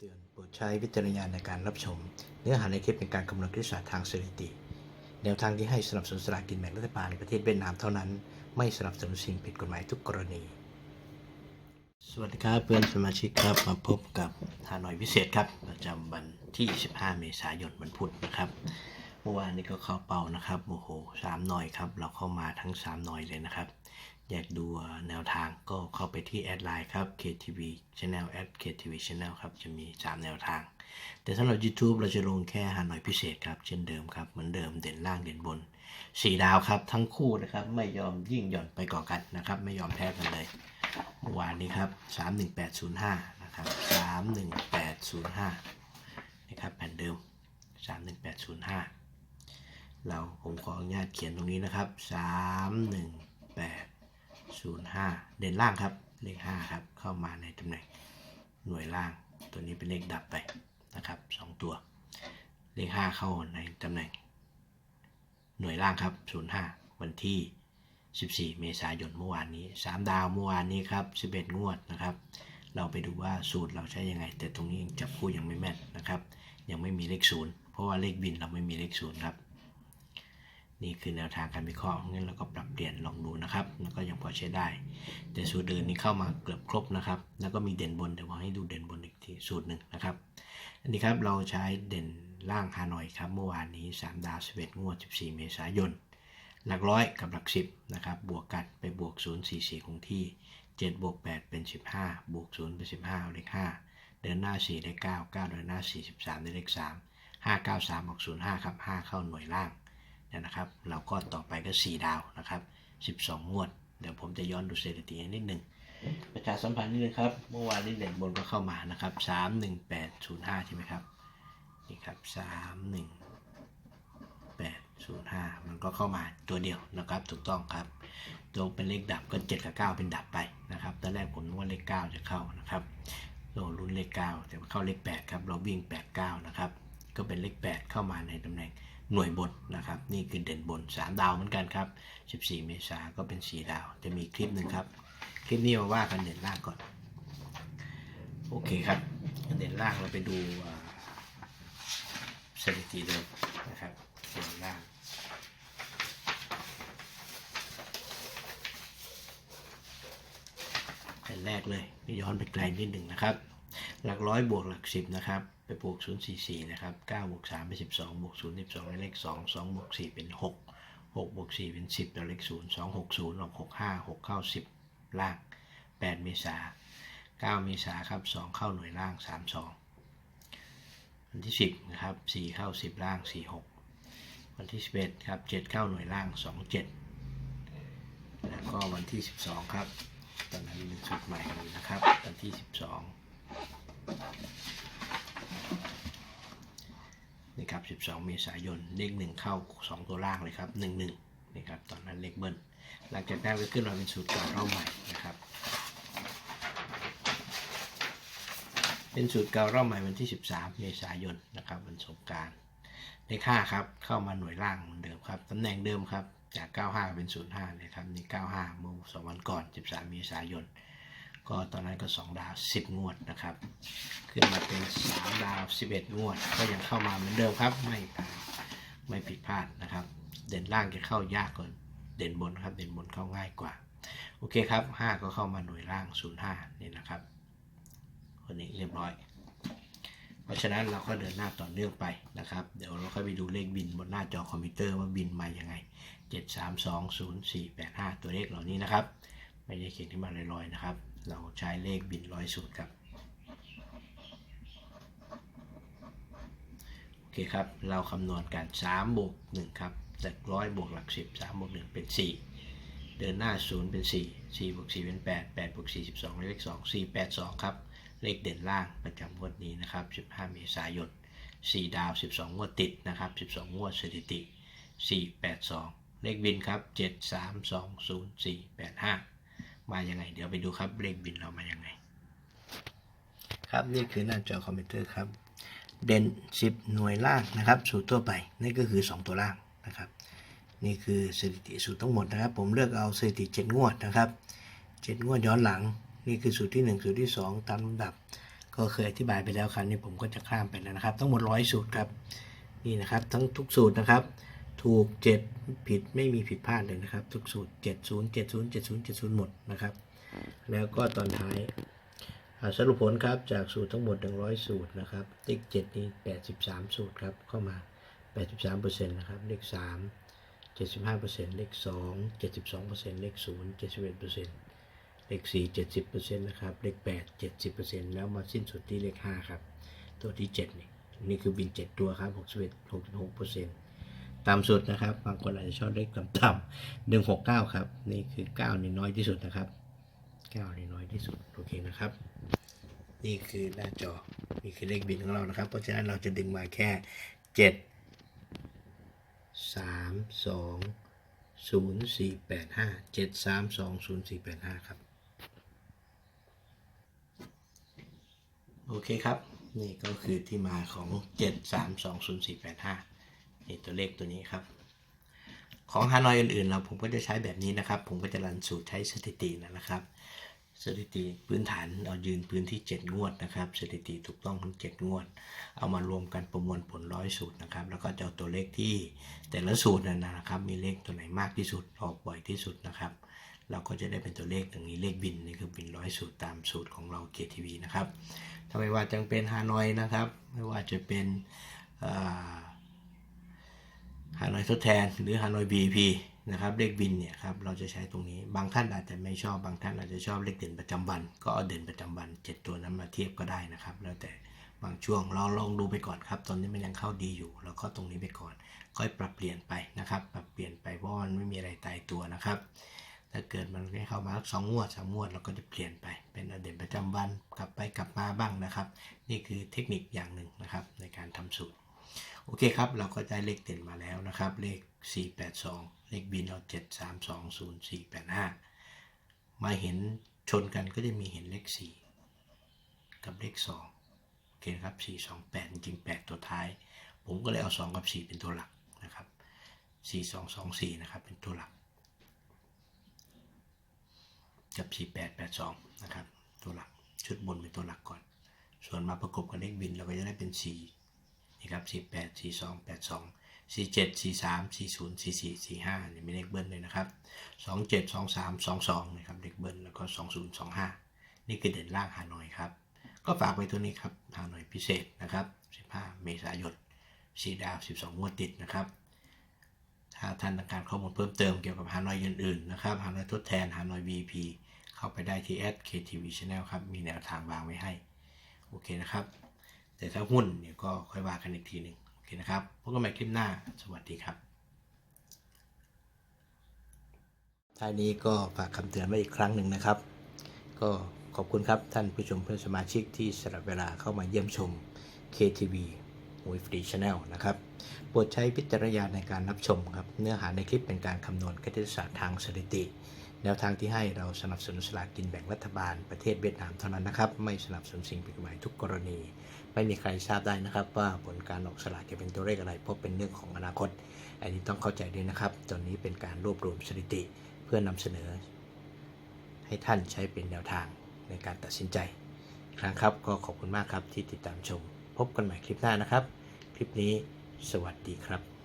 เตือนโปรดใช้วิจารณญาณในการรับชม เนื้อหาในคลิปเป็นการคำนวณคณิตศาสตร์ทางสถิติ แนวทางที่ให้สนับสนุนสลากกินแบ่งรัฐบาลในประเทศเวียดนามเท่านั้น ไม่สนับสนุนสิ่งผิดกฎหมายทุกกรณี สวัสดีครับเพื่อนสมาชิกครับมาพบกับฮานอยพิเศษครับ ประจำวันที่ 15 เมษายนวันพุธนะครับเมื่อวานนี้ก็เข้าเป้านะครับโอ้โหสามหน่อยครับ เราเข้ามาทั้ง 3 หน่อยเลยนะครับ อยากดูแนวทางก็เข้าไปที่แอดไลน์ครับ KTV Channel แอด KTV Channel ครับ จะมี 3 แนวทาง แต่สำหรับ YouTube เราจะลงแค่ฮานอยพิเศษครับ เช่นเดิมครับ เหมือนเดิมเด่นล่างเด่นบน 4 ดาวครับ ทั้งคู่นะครับ ไม่ยอมยิ่งหย่อนไปก่อกันนะครับ ไม่ยอมแพ้กันเลยเมื่อวานนี้ครับ 31805 นะครับ 31805 นะครับแผ่นเดิม 31805 เราผมขออนุญาตเขียนตรงนี้นะครับ 05 เด่นล่างครับ เลข 5 ครับ เข้ามาในตำแหน่งหน่วยล่าง ตัวนี้เป็นเลขดับไปนะครับ 2 ตัว เลข 5 เข้าในตำแหน่ง หน่วยล่างครับ 05 วันที่ 14 เมษายนเมื่อวานนี้ 3 ดาวเมื่อวานนี้ครับ 11 งวดนะครับ เราไปดูว่าสูตรเราใช้ยังไง แต่ตรงนี้จับคู่ยังไม่แม่นนะครับ ยังไม่มีเลขศูนย์เพราะว่าเลขบินเราไม่มีเลขศูนย์ครับ นี่คือแนวทางการวิเคราะห์งั้นเราก็ปรับเปลี่ยนลองดู นะครับ แล้วก็ยังพอใช้ได้ แต่สูตรเดินนี้เข้ามาเกือบครบนะครับ แล้วก็มีเด่นบนเดี๋ยวผมให้ดูเด่นบนอีกทีสูตรหนึ่งนะครับ อันนี้ครับเราใช้เด่นล่างฮานอยครับเมื่อวานนี้ 3 ดาว11งวด 14 เมษายน หลักร้อยกับหลัก 10นะครับ บวกกันไปบวก 0 4 4 คงที่ 7 บวก 8 เป็น 15 บวก 0 เป็น 15เอาเลข5เดินหน้า 4 ได้ 9 9 เดินหน้า 43 ได้เลข 3 5 9 3บวก0 5 ครับ 5 เข้าหน่วยล่างเนี่ยนะครับ เราก็ต่อไปก็ 4 ดาวนะครับ 12 งวด เดี๋ยวผมจะย้อนดูสถิตินิดหนึ่งประชาสัมพันธ์นิดนึงครับ เมื่อวานนี้เด่นบนก็เข้ามานะครับ 31805 ใช่ไหมครับ นี่ครับ 31805 มันก็เข้ามาตัวเดียวนะครับ ถูกต้องครับ ตัวเป็นเลขดับก็ 7 กับ 9 เป็นดับไปนะครับ ตอนแรกผมว่าเลข 9 จะเข้านะครับเรารุ่นเลข 9 แต่เข้าเลข 8 ครับ เราวิ่ง 8 9 นะครับ ก็เป็นเลข 8 เข้ามาในตำแหน่ง หน่วยบนนะครับ นี่คือเด่นบน 3 ดาวเหมือนกันครับ 14 เมษาก็เป็น 4 ดาว จะมีคลิปหนึ่งครับ คลิปนี้มาว่ากันเด่นล่างก่อน โอเคครับ เด่นล่างเราไปดูสถิติเดิมนะครับเด่นล่างแผ่นแรกเลยย้อนไปไกลนิดหนึ่งนะครับ หลักร้อยบวกหลักสิบนะครับไปบวก0 4 4นะครับ9บวก3เป็น12บวก0 12ได้เลข2 2บวก4เป็น 6 6บวก4เป็น 10ได้เลข0 2 6 0ออก6 5 6 เข้า 10 ล่าง 8 เมษา9 เมษาครับ 2 เข้าหน่วยล่าง 3 2 วันที่ 10 นะครับ 4 เข้า 10 ล่าง 4 6 วันที่ 11 ครับ 7 เข้าหน่วยล่าง 2 7 แล้วก็วันที่ 12 ครับตอนนั้นเป็นชุดใหม่เลยนะครับ วันที่ 12 นี่ครับ 12 เมษายน เลขหนึ่งเข้า 2 ตัวล่างเลยครับ 1 1นี่ครับ ตอนนั้นเลขเบิ้ล หลังจากนั้นก็ขึ้นมาเป็นสูตรเก่าเล่าใหม่นะครับ เป็นสูตรเก่าเล่าใหม่วันที่ 13 เมษายนนะครับวันสงการเลข5ครับ เข้ามาหน่วยล่างเหมือนเดิมครับตำแหน่งเดิมครับ จาก 95 เป็น 05นะครับนี่ 95 เมื่อสองวันก่อน 13 เมษายน ก็ตอนนั้นก็ 2 ดาว 10 งวดนะครับ ขึ้นมาเป็น 3 ดาว 11 งวด ก็ยังเข้ามาเหมือนเดิมครับ ไม่ผ่านไม่ผิดพลาดนะครับ เด่นล่างจะเข้ายากกว่าเด่นบนครับ เด่นบนเข้าง่ายกว่า โอเคครับ 5 ก็เข้ามาหน่วยล่าง 05 นี่นะครับ คนนี้เรียบร้อย เพราะฉะนั้นเราก็เดินหน้าต่อเนื่องไปนะครับ เดี๋ยวเราค่อยไปดูเลขบินบนหน้าจอคอมพิวเตอร์ว่าบินมายังไง 7 3 2 0 4 8 5 ตัวเลขเหล่านี้นะครับ ไม่ได้เขียนขึ้นมาลอยๆนะครับ เราใช้เลขบินร้อยสูตรครับโอเคครับ เราคำนวณกัน3บวก1ครับหลักร้อยบวกหลัก 10 3บวก1เป็น 4 เดินหน้า 0 เป็น 4 4บวก4เป็น 8 8บวก4 12 เลข2 4 8 2 ครับ เลขเด่นล่างประจำงวดนี้นะครับ 15 เมษายน 4 ดาว 12 งวดติดนะครับ 12 งวดสถิติ 4 8 2 เลขบินครับ 7 3 2 0 4 8 5 มายังไง เดี๋ยวไปดูครับเลขบินเรามายังไง ครับนี่คือหน้าจอคอมพิวเตอร์ครับ เด่น 10 หน่วยล่างนะครับสูตรทั่วไปนี่ก็คือ 2 ตัวล่างนะครับ นี่คือสถิติสูตรทั้งหมดนะครับ ผมเลือกเอาสถิติ 7 งวดนะครับ7งวดย้อนหลัง นี่คือสูตรที่ 1 สูตรที่ 2 ตามลำดับ ก็เคยอธิบายไปแล้วครั้งนี้ผมก็จะข้ามไปแล้วนะครับ ทั้งหมดร้อยสูตรครับนี่นะครับทั้งทุกสูตรนะครับ ถูก 7 ผิดไม่มีผิดพลาดเลยนะครับ ทุกสูตร 70 70 70 70 หมดนะครับ แล้วก็ตอนท้ายสรุปผลครับจากสูตรทั้งหมด 100 สูตรนะครับ เลข 7 นี่ 83 สูตรครับ เข้ามา 83%นะครับ เลข 3 75%เลข 2 72%เลข 0 71%เลข 4 70%นะครับ เลข 8 70%แล้วมาสิ้นสุดที่เลข 5 ครับ ตัวที่ 7 นี่ นี่คือบิน 7 ตัวครับ 61 66% ตามสุดนะครับ บางคนอาจจะชอบเลขต่ำๆ169ครับ นี่คือ9นี่น้อยที่สุดนะครับ9นี่น้อยที่สุด โอเคนะครับ นี่คือหน้าจอ นี่คือเลขบินของเรานะครับ เพราะฉะนั้นเราจะดึงมาแค่7สามสองศูนย์สี่แปดห้าเจ็ดสามสองศูนย์สี่แปดห้าครับ โอเคครับ นี่ก็คือที่มาของเจ็ดสามสองศูนย์สี่แปดห้า นี่ตัวเลขตัวนี้ครับ ของฮานอยอื่นๆ เราผมก็จะใช้แบบนี้นะครับ ผมก็จะรันสูตรใช้สถิตินะครับ สถิติพื้นฐานเรายืนพื้นที่ 7 งวดนะครับ สถิติถูกต้องทั้ง7งวด เอามารวมกันประมวลผลร้อยสูตรนะครับ แล้วก็จะเอาตัวเลขที่แต่ละสูตรนั้นนะครับ มีเลขตัวไหนมากที่สุดออกบ่อยที่สุดนะครับเราก็จะได้เป็นตัวเลขตรงนี้เลขบินนี่คือบินร้อยสูตรตามสูตรของเรา KTV นะครับถ้าไม่ว่าจะเป็นฮานอยนะครับ ไม่ว่าจะเป็น ฮานอยทดแทน หรือฮานอย BP นะครับเลขบินเนี่ยครับเราจะใช้ตรงนี้บางท่านอาจจะไม่ชอบบางท่านอาจจะชอบเลขเด่นประจำวัน ก็เอาเด่นประจำวัน 7 ตัวนั้นมาเทียบก็ได้นะครับ แล้วแต่บางช่วงเราลองดูไปก่อนครับ ตอนนี้มันยังเข้าดีอยู่ แล้วก็ตรงนี้ไปก่อน ค่อยปรับเปลี่ยนไปนะครับ ปรับเปลี่ยนไปเพราะมันไม่มีอะไรตายตัวนะครับถ้าเกิดมันไม่เข้ามาสองงวดสามงวดเราก็จะเปลี่ยนไปเป็นอเด่นประจำวันกลับไปกลับมาบ้างนะครับ นี่คือเทคนิคอย่างหนึ่งนะครับในการทำสูตร โอเคครับ เราก็ได้เลขเด่นมาแล้วนะครับ เลข 482 เลขบินเรา7320485 มาเห็นชนกันก็จะมีเห็นเลข 4 กับเลข 2 โอเคครับ 428 จริง 8 ตัวท้าย ผมก็เลยเอา 2 กับ 4 เป็นตัวหลักนะครับ 4224 นะครับ เป็นตัวหลัก กับ 4882 นะครับ ตัวหลัก ชุดบนเป็นตัวหลักก่อน ส่วนมาประกบกับเลขบินเราก็จะได้เป็น 4 นี่ครับ48 42 82 47 43 40 44 45นี่มีเลขเบิ้ลเลยนะครับ 27 23 22นะครับเลขเบิ้ลแล้วก็ 20 25 นี่คือเด่นล่างฮานอยครับ ก็ฝากไว้ตัวนี้ครับฮานอยพิเศษนะครับ 15 เมษายนสีดาว 12 งวดติดนะครับถ้าท่านต้องการข้อมูลเพิ่มเติมเกี่ยวกับฮานอยอื่นๆนะครับฮานอยทดแทนฮานอย VP เข้าไปได้ที่ @ktv channel ครับ มีแนวทางวางไว้ให้ โอเคนะครับ แต่ถ้าหุ้นเนี่ยก็ค่อยว่ากันอีกทีหนึ่งโอเคนะครับพบกันใหม่คลิปหน้า สวัสดีครับท้ายนี้ก็ฝากคำเตือนไว้อีกครั้งหนึ่งนะครับ ก็ขอบคุณครับท่านผู้ชมเพื่อนสมาชิกที่สละเวลาเข้ามาเยี่ยมชม KTV มวยฟรีชาแนลนะครับ โปรดใช้พิจารณญาณในการรับชมครับ เนื้อหาในคลิปเป็นการคำนวณคณิตศาสตร์ทางสถิติ แนวทางที่ให้เราสนับสนุนสลากกินแบ่งรัฐบาลประเทศเวียดนามเท่านั้นนะครับ ไม่สนับสนุนสิ่งผิดกฎหมายทุกกรณี ไม่มีใครทราบได้นะครับ ว่าผลการออกสลากจะเป็นตัวเลขอะไร เพราะเป็นเรื่องของอนาคต อันนี้ต้องเข้าใจด้วยนะครับ ตอนนี้เป็นการรวบรวมสถิติ เพื่อนำเสนอ ให้ท่านใช้เป็นแนวทางในการตัดสินใจครั้งครับก็ขอบคุณมากครับที่ติดตามชม พบกันใหม่คลิปหน้านะครับ คลิปนี้สวัสดีครับ